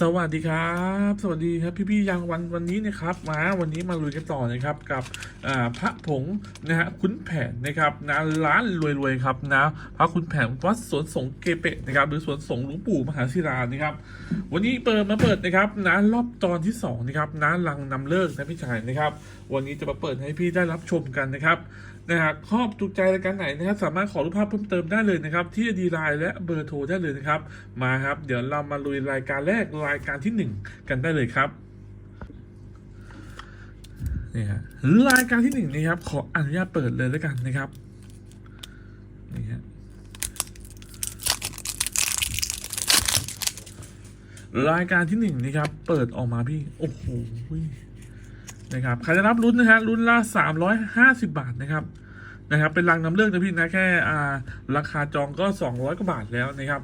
สวัสดีครับ สวัสดีครับพี่ๆยังวันวันนี้นะครับมาวันนี้มาลุยกันต่อนะครับกับพระผงนะฮะขุนแผนนะครับนะร้านรวยๆครับนะพระขุนแผนวัดสวนสงเกเปะนะครับหรือสวนสงหลวงปู่มหาศิลานะครับวันนี้เปิดมาเปิดนะครับนะรอบตอนที่สองนะครับนะลังนำเลิกนะพี่ชายนะครับ วันนี้จะมาเปิดให้พี่ได้รับชมกันนะครับ นะฮะครอบถูกใจรายการไหนนะครับสามารถขอรูปภาพเพิ่มเติมได้เลยนะครับ ที่ดีไลน์และเบอร์โทรได้เลยนะครับ มาครับ เดี๋ยวเรามาลุยรายการแรกรายการที่หนึ่งกันได้เลยครับนี่ฮะรายการที่หนึ่งนี่ครับ ขออนุญาตเปิดเลยแล้วกันนะครับนี่ฮะรายการที่หนึ่งนี่ครับ เปิดออกมาพี่ โอ้โห นะครับใครจะรับรุ่นนะฮะรุ่นละ350บาทนะครับนะครับ เป็นรังนำเลือกนะพี่นะแค่อ่าราคาจองก็200กว่าบาทแล้วนะครับ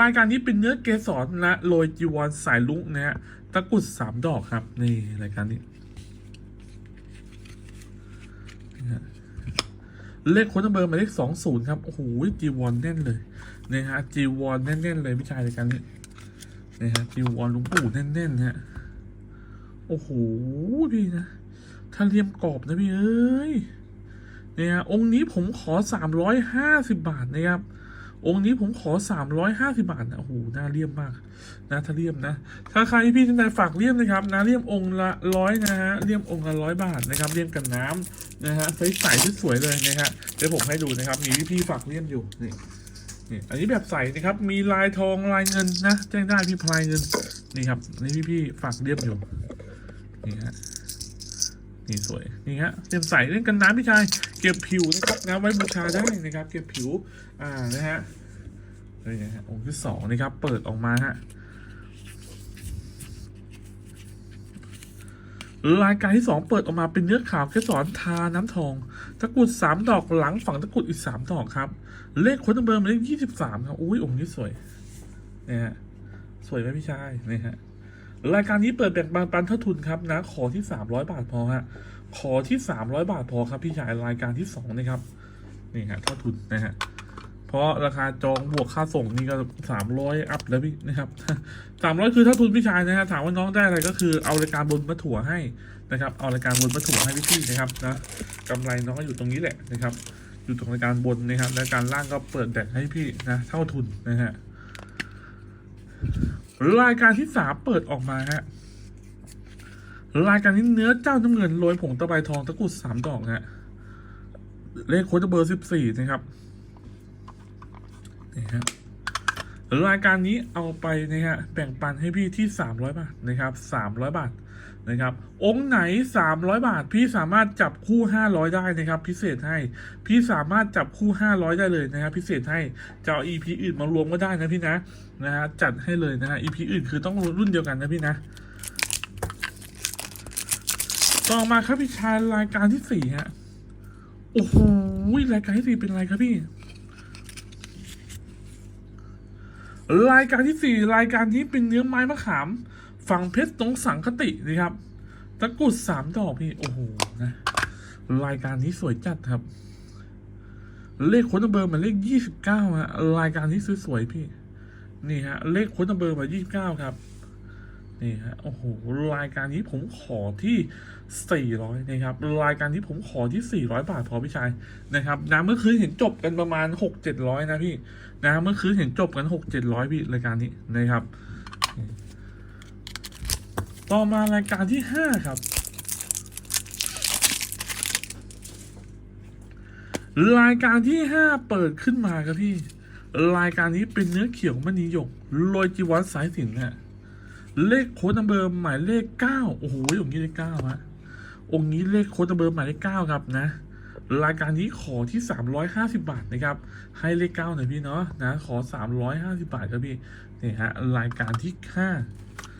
รายการนี้เป็นเนื้อเกสรและโรยจีวรสายลุงนะฮะตะกรุดสามดอกครับนี่รายการนี้เลขคนเบอร์หมายเลขสองศูนย์ครับ โอ้โหจีวรแน่นเลยนะฮะจีวรแน่นๆเลยพี่ชายรายการนี้นะฮะจีวรหลุงปู่แน่นๆนะฮะ โอ้โหพี่นะ ถ้าเลี่ยมกรอบนะพี่เอ้ย เนี่ยองค์นี้ผมขอสามร้อยห้าสิบบาทนะครับ องค์นี้ผมขอสามร้อยห้าสิบาทนะโอ้โหน่าเลี่ยมมากนะถ้าเลี่ยมนะ ถ้าใครพี่ท่านใดฝากเลี่ยมนะครับนะเลี่ยมองค์ละร้อยนะฮะเลี่ยมองค์ละร้อยบาทนะครับเลี่ยมกันน้ำนะฮะใสๆสวยเลยนะฮะเดี๋ยวผมให้ดูนะครับ มีพี่ๆฝากเลี่ยมอยู่นี่นี่อันนี้แบบใสนะครับ มีลายทองลายเงินนะ แจ้งได้พี่พลายเงิน นี่ครับอันนี่พี่ๆฝากเลี่ยมอยู่ นี่ฮะนี่สวยนี่ฮะเตรียมใส่เล่นกันน้ำพี่ชายเก็บผิวนะครับน้ำไว้บูชาได้นะครับ เก็บผิว อ่านะฮะนี่นะฮะองค์ที่สองนะครับ เปิดออกมาฮะรายการที่สองเปิดออกมาเป็นเนื้อขาวแค่สอนทาน้ำทอง ตะกุดสามดอกหลังฝั่งตะกุดอีกสามดอกครับ เลขคนเบอร์มาเลขยี่สิบสามครับ อุ้ยองค์นี้สวยเนี่ยฮะสวยไหมพี่ชายนี่ฮะ รายการนี้เปิดแบ่งปันปันเท่าทุนครับนะ ขอที่สามร้อยบาทพอฮะ ขอที่สามร้อยบาทพอครับพี่ชายรายการที่สองนะครับ นี่ฮะเท่าทุนนะฮะ เพราะราคาจองบวกค่าส่งนี่ก็สามร้อยอัพแล้วพี่นะครับสามร้อยคือเท่าทุนพี่ชายนะฮะ ถามว่าน้องได้อะไรก็คือเอารายการบนมาถั่วให้นะครับ เอารายการบนมาถั่วให้พี่พี่นะครับนะกำไรน้องก็อยู่ตรงนี้แหละนะครับ อยู่ตรงรายการบนนะครับรายการล่างก็เปิดแบ่งให้พี่นะ เท่าทุนนะฮะ รายการที่สามเปิดออกมาฮะรายการนี้เนื้อเจ้าน้ำเงินโรยผงตะไบทองตะกุดสามดอกฮะเลขโค้ดเบอร์สิบสี่นะครับนี่ฮะรายการนี้เอาไปนะฮะแบ่งปันให้พี่ที่สามร้อยบาทนะครับสามร้อยบาท นะครับ องค์ไหนสามร้อยบาท พี่สามารถจับคู่ห้าร้อยได้นะครับ พิเศษให้ พี่สามารถจับคู่ห้าร้อยได้เลยนะครับ พิเศษให้จะเอา EP อื่นมารวมก็ได้นะพี่นะนะฮะจัดให้เลยนะฮะ EP อื่นคือต้องรุ่นเดียวกันนะพี่นะ ต่อมาครับพี่ชายรายการที่สี่ฮะโอ้โหรายการที่สี่เป็นอะไรครับพี่รายการที่สี่รายการนี้เป็นเนื้อไม้มะขาม ฝั่งเพชรตรงสังคตินะครับตะกุดสามดอกพี่ โอ้โหนะรายการนี้สวยจัดครับ เลขค้ดเบอร์มันเลขยี่สิบเก้าฮะรายการนี้สวยๆพี่ นี่ฮะ เลขค้ดเบอร์มายี่สิบเก้าครับนี่ฮะโอ้โหรายการนี้ผมขอที่สี่ร้อยนะครับ รายการที่ผมขอที่สี่ร้อยบาทพอพี่ชายนะครับนะเมื่อคืนเห็นจบกันประมาณหกเจ็ดร้อยนะพี่นะเมื่อคืนเห็นจบกันหกเจ็ดร้อยพี่รายการนี้นะครับ ต่อมารายการที่ 5 ครับ รายการที่ 5 เปิดขึ้นมาครับพี่ รายการนี้เป็นเนื้อเขียวมณีหยกลอยจีวัตสายสินฮะเลขโค้ดนัมเบอร์หมายเลข 9 โอ้โหอย่างนี้เลขเก้าฮะองค์นี้เลขโค้ดนัมเบอร์หมายเลข 9 ครับนะรายการนี้ขอที่ 350 บาทนะครับ ให้เลขเก้าหน่อยพี่เนาะนะ ขอ 350 บาทครับพี่นี่ฮะรายการที่ 5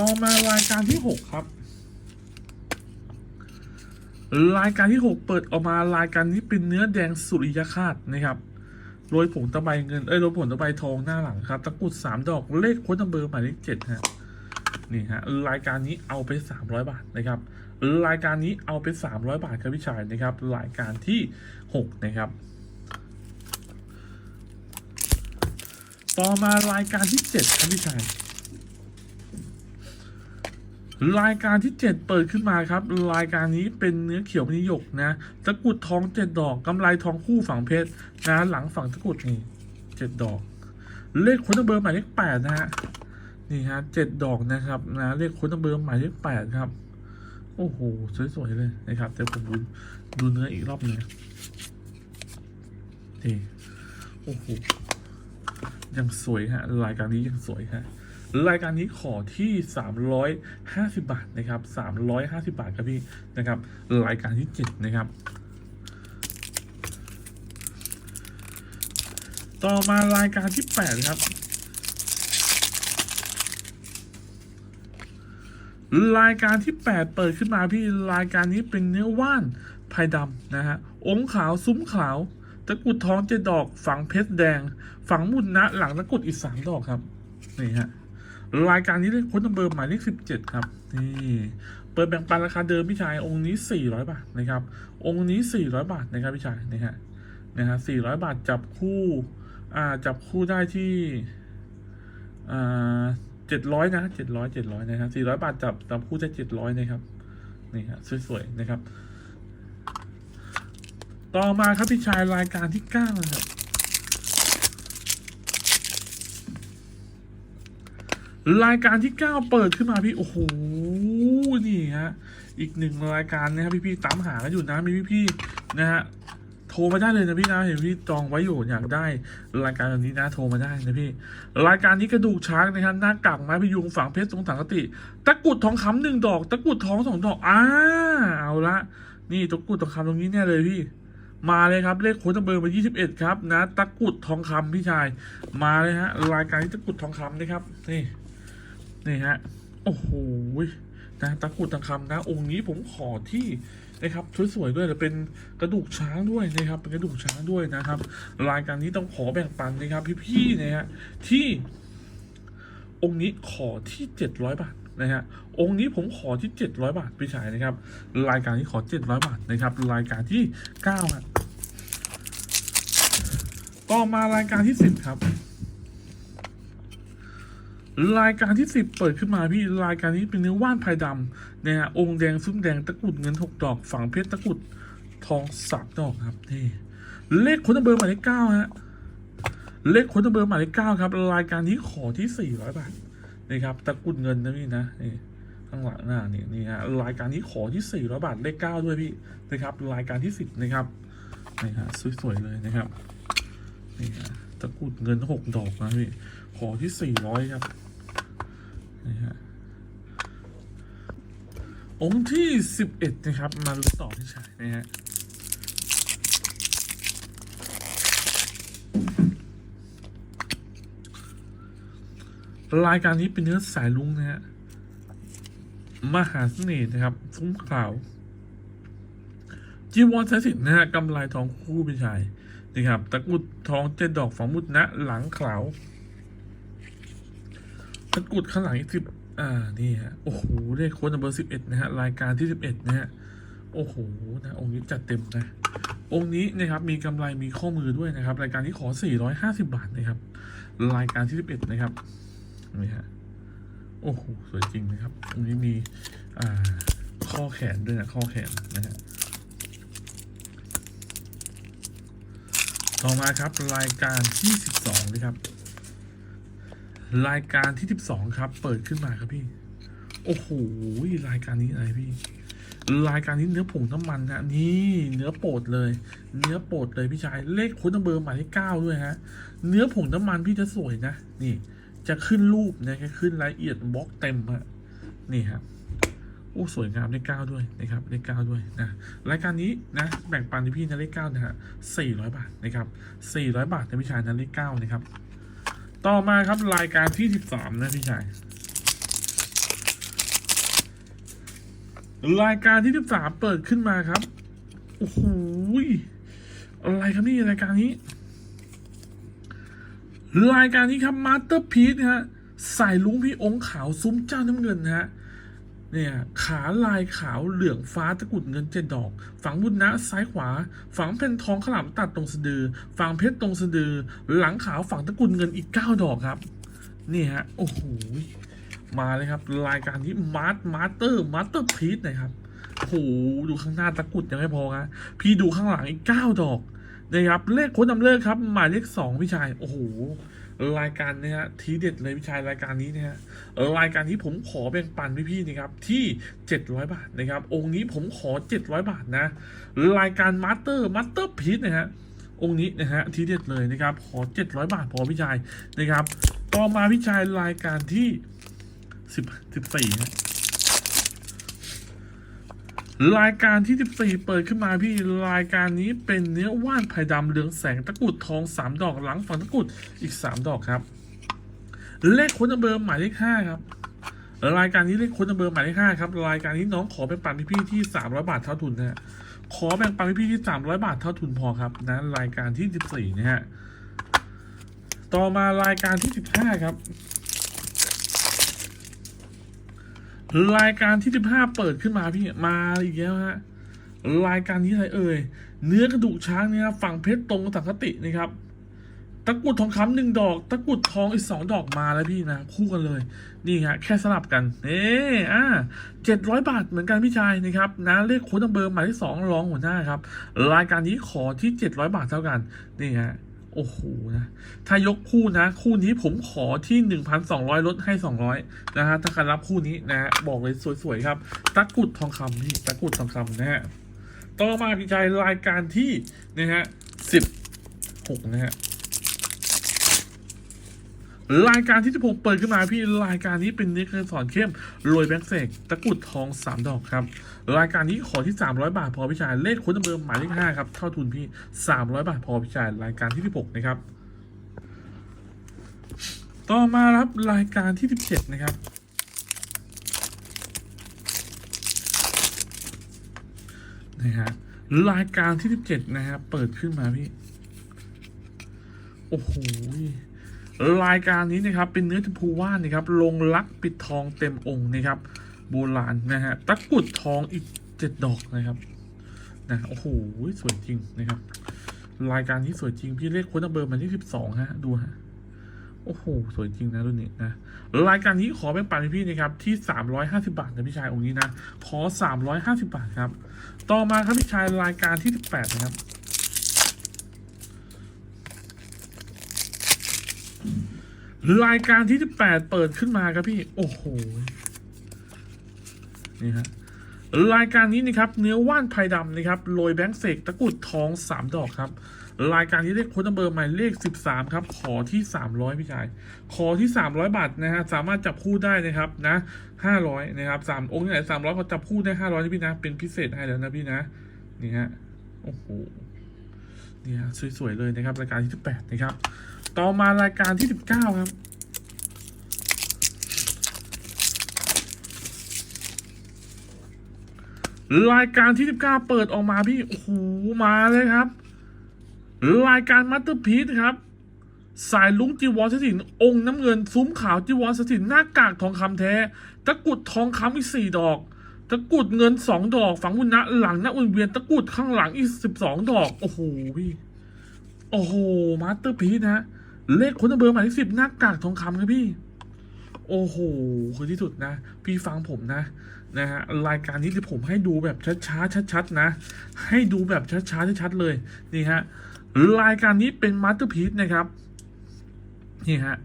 ต่อมารายการที่หกครับ รายการที่หกเปิดออกมารายการนี้เป็นเนื้อแดงสุริยคาตนะครับโรยผงตะไบเงิน เอ้ยโรยผงตะไบทองหน้าหลังครับ ตะกุดสามดอก เลขโค้ดนัมเบอร์หมายเลขเจ็ดฮะ นี่ฮะ รายการนี้เอาไปสามร้อยบาทนะครับ รายการนี้เอาไปสามร้อยบาทครับพี่ชายนะครับ รายการที่หกนะครับ ต่อมารายการที่เจ็ดครับพี่ชาย รายการที่เจ็ดเปิดขึ้นมาครับ รายการนี้เป็นเนื้อเขียวมณีหยกนะตะกุดทองเจ็ดดอกกำไรทองคู่ฝั่งเพชรนะหลังฝั่งตะกุดนี่เจ็ดดอก เลขค้นเบอร์หมายเลขแปดนะฮะนี่ฮะเจ็ดดอกนะครับนะเลขค้นเบอร์หมายเลขแปดครับ โอ้โหสวยๆเลยนะครับแต่ผมดูดูเนื้ออีกรอบหนึงนี่โอ้โหยังสวยฮะรายการนี้ยังสวยฮะ รายการนี้ขอที่ 350 บาทนะครับ 350 บาทครับพี่นะครับ รายการที่ 7 นะครับ ต่อมารายการที่ 8 ครับ รายการที่ 8 เปิดขึ้นมาพี่รายการนี้เป็นเนื้อว่านภายดำนะฮะองค์ขาวซุ้มขาวตะกุดท้องเจดดอก ฝังเพชรแดง ฝังมุนนะหลังตะกุดอีกสามดอกครับ นี่ฮะ รายการนี้เลขค้นเบอร์หมายเลขสิบเจ็ดครับนี่เปิดแบ่งปันราคาเดิมพี่ชายองค์นี้สี่ร้อยบาทนะครับ องค์นี้สี่ร้อยบาทนะครับพี่ชายนี่ฮะนะฮะสี่ร้อยบาทจับคู่อ่าจับคู่ได้ที่อ่าเจ็ดร้อยนะเจ็ดร้อยเจ็ดร้อยนะครับสี่ร้อยบาทจับจับคู่ได้เจ็ดร้อยนะครับนี่ฮะสวยๆนะครับ ต่อมาครับพี่ชายรายการที่เก้านะครับ รายการที่ 9 เปิดขึ้นมาพี่ โอ้โห นี่ฮะ อีกหนึ่งรายการนะครับพี่ๆตามหากันอยู่นะมีพี่ๆนะฮะ โทรมาได้เลยนะพี่นะเห็นพี่จองไว้อยู่อยากได้รายการแบบนี้นะโทรมาได้นะพี่ รายการนี้กระดูกช้างนะครับหน้ากากไม้พยุงฝังเพชรตรงถังกติตะกุดทองคำหนึ่งดอก ตะกุดทองสองดอกอ่าเอาละนี่ตะกุดทองคำตรงนี้เนี่ยเลยพี่มาเลยครับ เลขโค้ดเบอร์มา21 ครับ นะ ตะกุดทองคำพี่ชาย มาเลยฮะ รายการนี้ตะกุดทองคำนะครับ นี่ นี่ฮะ โอ้โหนะตะกุดตะคำนะ องค์นี้ผมขอที่นะครับสวยๆด้วยแต่เป็นกระดูกช้างด้วยนะครับ เป็นกระดูกช้างด้วยนะครับ รายการนี้ต้องขอแบ่งปันนะครับ พี่ๆนะฮะที่ องค์นี้ขอที่เจ็ดร้อยบาทนะฮะองค์นี้ผมขอที่เจ็ดร้อยบาทพี่ชายนะครับ รายการนี้ขอเจ็ดร้อยบาทนะครับ รายการที่เก้าฮะต่อมารายการที่สิบครับ รายการที่สิบเปิดขึ้นมาพี่รายการนี้เป็นเนื้อว่านภายดำนะฮะองค์แดงซุ้มแดงตะกุดเงินหกดอกฝังเพชรตะกุดทองสามดอกครับนี่เลขคนเบอร์หมายเลขเก้าฮะเลขคนเบอร์หมายเลขเก้าครับ รายการนี้ขอที่สี่ร้อยบาทนะครับตะกุดเงินนะพี่นะนี่ข้างหลังหน้านี่นี่ฮะรายการนี้ขอที่สี่ร้อยบาทเลขเก้าด้วยพี่นะครับ รายการที่สิบนะครับนี่ฮะสวยๆเลยนะครับนี่ฮะตะกุดเงินหกดอกนะพี่ขอที่สี่ร้อยครับ นี่ฮะองค์ที่สิบเอ็ดนะครับ มาลุ้นต่อที่ชายนะฮะรายการนี้เป็นเนื้อสายลุงนะฮะ มหาเสน่ห์นะครับซุ้มขาว จีวรสายสิทธิ์นะฮะกำไรทองคู่เป็นชายนะครับ ตะกุดทองเจ็ดดอกฝังมุดนะ หลังขาว ตะกุดข้างหลังอีกสิบอ่า นี่ฮะ โอ้โห เลขโค้ดเบอร์สิบเอ็ดนะฮะ รายการที่สิบเอ็ดนะฮะ โอ้โห นะ องค์นี้จัดเต็มนะ องค์นี้นะครับ มีกำไร มีข้อมือด้วยนะครับ รายการที่ขอสี่ร้อยห้าสิบาทนะครับ รายการที่สิบเอ็ดนะครับ นี่ฮะ โอ้โห สวยจริงนะครับ องค์นี้มี อ่า ข้อแขนด้วยนะ ข้อแขนนะฮะ ต่อมาครับ รายการที่สิบสองนะครับ รายการที่ 12 ครับ เปิดขึ้นมาครับพี่ โอ้โหรายการนี้อะไรพี่ รายการนี้เนื้อผงน้ำมันนะนี่เนื้อโปรดเลย เนื้อโปรดเลยพี่ชายเลขค้ดเบอร์หมายเลขเก้าด้วยฮะ เนื้อผงน้ำมันพี่จะสวยนะนี่ จะขึ้นรูปนะจะขึ้นรายละเอียดบล็อกเต็มฮะนี่ครับโอ้สวยงามเลขเก้าด้วยนะครับเลขเก้าด้วยนะรายการนี้นะแบ่งปันที่พี่นะเลขเก้านะฮะสี่ร้อยบาทนะครับสี่ร้อยบาทนะพี่ชายนะเลขเก้านะครับ ต่อมาครับรายการที่สิบสามนะพี่ชายรายการที่สิบสามเปิดขึ้นมาครับ โอ้โหอะไรครับนี่รายการนี้ รายการนี้ครับมาสเตอร์พีซฮะสายลุงพี่องค์ขาวซุ้มเจ้าน้ำเงินนะฮะ เนี่ยขาลายขาวเหลืองฟ้าตะกุดเงินเจ็ดดอก ฝังบุญนะซ้ายขวา ฝังเพนทองขลามตัดตรงสะดือ ฝังเพชรตรงสะดือ หลังขาวฝังตะกุดเงินอีกเก้าดอกครับ นี่ฮะโอ้โหมาเลยครับ รายการที่มาร์ตมาสเตอร์มาสเตอร์พีซนะครับโอ้โหดูข้างหน้าตะกุดยังไม่พอครับพี่ดูข้างหลังอีกเก้าดอกนะครับเลขโค้ดนำเลิกครับหมายเลขสองพี่ชายโอ้โห รายการเนี่ยฮะทีเด็ดเลยพี่ชายรายการนี้เนี่ยฮะรายการนี้ผมขอแบ่งปันพี่ๆนะครับที่ 700 บาทนะครับ องค์นี้ผมขอ 700 บาทนะ รายการมาสเตอร์มาสเตอร์พีซนะฮะองค์นี้นะฮะทีเด็ดเลยนะครับ ขอ 700 บาทพอพี่ชายนะครับ ต่อมาพี่ชายรายการที่สิบสิบสี่ฮะ รายการที่สิบสี่เปิดขึ้นมาพี่รายการนี้เป็นเนื้อว่านไผ่ดำเหลืองแสงตะกุดทองสามดอกหลังฝั่งตะกุดอีกสามดอกครับ เลขค้นเบอร์หมายเลขห้าครับรายการนี้เลขค้นเบอร์หมายเลขห้าครับรายการนี้น้องขอแบ่งปันพี่ที่สามร้อยบาทเท่าทุนนะฮะขอแบ่งปันพี่ที่สามร้อยบาทเท่าทุนพอครับนะรายการที่สิบสี่นะฮะต่อมารายการที่สิบห้าครับ รายการที่สิบห้าเปิดขึ้นมาพี่มาอีกแล้วฮะรายการนี้อะไรเอ่ยเนื้อกระดูกช้างเนี่ยครับฝั่งเพชรตรงสังคตินะครับตะกุดทองคำหนึ่งดอก ตะกุดทองอีกสองดอกมาแล้วพี่นะ คู่กันเลย นี่ฮะแค่สลับกันเอ๊อ่าเจ็ดร้อยบาทเหมือนกันพี่ชายนะครับนะเลขโค้ดนัมเบอร์หมายที่สองรองหัวหน้าครับ รายการนี้ขอที่เจ็ดร้อยบาทเท่ากัน นี่ฮะ โอ้โหนะ ถ้ายกคู่นะ คู่นี้ผมขอที่หนึ่งพันสองร้อยลดให้สองร้อยนะฮะ ถ้าใครรับคู่นี้นะฮะบอกเลยสวย ๆ ครับ ตะกุดทองคำพี่ ตะกุดทองคำนะฮะ ต่อมาพี่ชายรายการที่นะฮะสิบหกนะฮะ รายการที่ผมเปิดขึ้นมาพี่ รายการนี้เป็นเนื้อเกสรเข้มโรยแบงค์เสกตะกุดทองสามดอกครับ รายการนี้ขอที่ 300 บาทพอพี่ชายเลขค้นเบอร์หมายเลขห้าครับ เท่าทุนพี่ 300 บาทพอพี่ชายรายการที่ 16 นะครับ ต่อมาครับรายการที่ 17 นะครับ นะฮะรายการที่ 17 นะครับเปิดขึ้นมาพี่ โอ้โหรายการนี้นะครับเป็นเนื้อชมพูว่านนะครับ ลงลักปิดทองเต็มองค์นะครับ โบราณนะฮะตะกุดทองอีกเจ็ดดอกนะครับนะโอ้โหสวยจริงนะครับ รายการนี้สวยจริง พี่เลขค้นัมเบอร์มาที่สิบสองฮะดูฮะโอ้โหสวยจริงนะรุ่นนี้นะรายการนี้ขอแบ่งปันให้พี่นะครับที่สามร้อยห้าสิบาทนะพี่ชายองค์นี้นะขอสามร้อยห้าสิบาทครับ ต่อมาครับพี่ชายรายการที่สิบแปดนะครับ รายการที่ 18 เปิดขึ้นมาครับพี่ โอ้โห นี่ฮะรายการนี้นะครับเนื้อว่านไผ่ดำนะครับโรยแบงค์เสกตะกุดทอง 3 ดอกครับ รายการที่เลขโค้ดนัมเบอร์หมายเลข 13 ครับ ขอที่ 300พี่ชายขอที่ 300 บาทนะฮะสามารถจับคู่ได้นะครับนะ 500 นะครับสามองค์ไหน300ก็จับคู่ได้ 500นะพี่นะเป็นพิเศษให้แล้วนะพี่นะนี่ฮะโอ้โหนี่ฮะสวยๆเลยนะครับรายการที่ 18 นะครับ ต่อมารายการที่ 19 ครับ รายการที่ 19 เปิดออกมาพี่ โอ้โห มาเลยครับ รายการมัตเตอร์พีซครับ สายลุงจีวรสถิน องค์น้ำเงิน ซุ้มขาวจีวรสถิน หน้ากากทองคำแท้ ตะกรุดทองคำอีกสี่ดอก ตะกรุดเงินสองดอก ฝังวุนนะหลังหน้าอุ่นเวียน ตะกรุดข้างหลังอีกสิบสองดอก โอ้โหพี่ โอ้โหมาสเตอร์พีซนะ เลขคนเบอร์หมายเลขสิบหน้ากากทองคำครับพี่ โอ้โห คือที่สุดนะ พี่ฟังผมนะ นะฮะรายการนี้ที่ผมให้ดูแบบช้าๆชัดๆนะ ให้ดูแบบช้าๆชัดๆเลยนี่ฮะรายการนี้เป็นมาสเตอร์พีซนะครับนี่ฮะ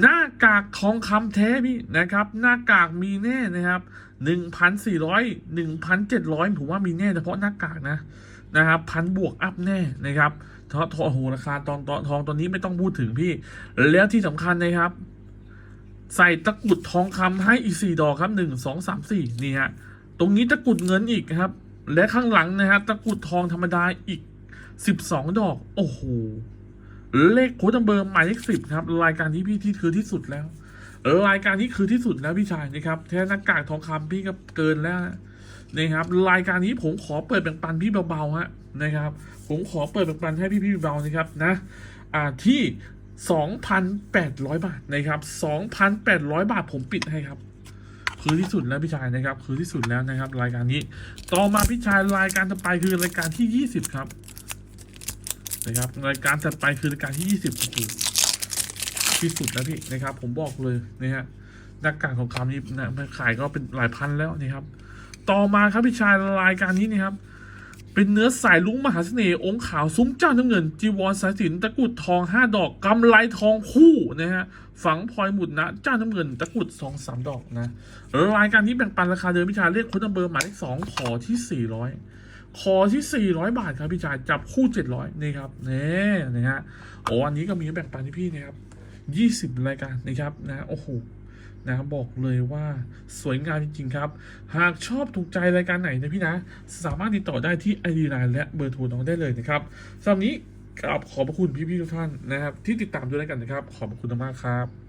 หน้ากากทองคำแท้พี่นะครับ หน้ากากมีแน่นะครับหนึ่งพันสี่ร้อยหนึ่งพันเจ็ดร้อยผมว่ามีแน่เฉพาะหน้ากากนะนะครับพันบวกอัพแน่นะครับทอทอโหราคาตอนตอนทองตอนนี้ไม่ต้องพูดถึงพี่ แล้วที่สำคัญนะครับ ใส่ตะกุดทองคำให้อีกสี่ดอกครับหนึ่งสองสามสี่นี่ฮะตรงนี้ตะกุดเงินอีกครับ และข้างหลังนะฮะตะกุดทองธรรมดาอีกสิบสองดอกโอ้โหเลขโค้ดเบอร์หมายเลขสิบครับรายการที่พี่ที่คือที่สุดแล้วรายการนี้คือที่สุดแล้วพี่ชายนะครับแค่หน้ากากทองคำพี่ก็เกินแล้วนะครับ รายการนี้ผมขอเปิดแบ่งปันพี่เบาๆฮะนะครับ ผมขอเปิดแบ่งปันให้พี่พี่ๆเบาๆนะครับนะอ่าที่ 2,800 บาทนะครับ 2,800 บาทผมปิดให้ครับ คือที่สุดแล้วพี่ชายนะครับ คือที่สุดแล้วนะครับ รายการนี้ ต่อมาพี่ชายรายการต่อไปคือรายการที่ยี่สิบครับ นะครับ รายการต่อไปคือรายการที่ยี่สิบคือที่สุดแล้วพี่นะครับ ผมบอกเลยนะฮะหน้ากากของคำนี้นะมันขายก็เป็นหลายพันแล้วนะครับ ต่อมาครับพี่ชายรายการนี้นะครับ เป็นเนื้อสายลุงมหาเสน่ห์องค์ขาวซุ้มเจ้าน้ำเงิน จีวรสายสินตะกุดทองห้าดอกกำไรทองคู่นะฮะฝังพลอยหมุดนะ เจ้าน้ำเงิน ตะกุดสองสามดอกนะรายการนี้แบ่งปันราคาเดิมพี่ชาเรียกคนนัมเบอร์หมายเลขสองขอที่สี่ร้อยขอที่สี่ร้อยบาทครับพี่ชายจับคู่เจ็ดร้อยนี่ครับนี่นะฮะโอ้อันนี้ก็มีแบ่งปันที่พี่นะครับยี่สิบรายการนะครับนะโอ้โห นะครับบอกเลยว่าสวยงามจริง ๆ ครับ หากชอบถูกใจรายการไหนนะพี่นะ สามารถติดต่อได้ที่ไอดีไลน์และเบอร์โทรน้องได้เลยนะครับสำหรับนี้กราบขอบพระคุณพี่ๆทุกท่านนะครับที่ติดตามด้วยกันนะครับ ขอบพระคุณมากครับ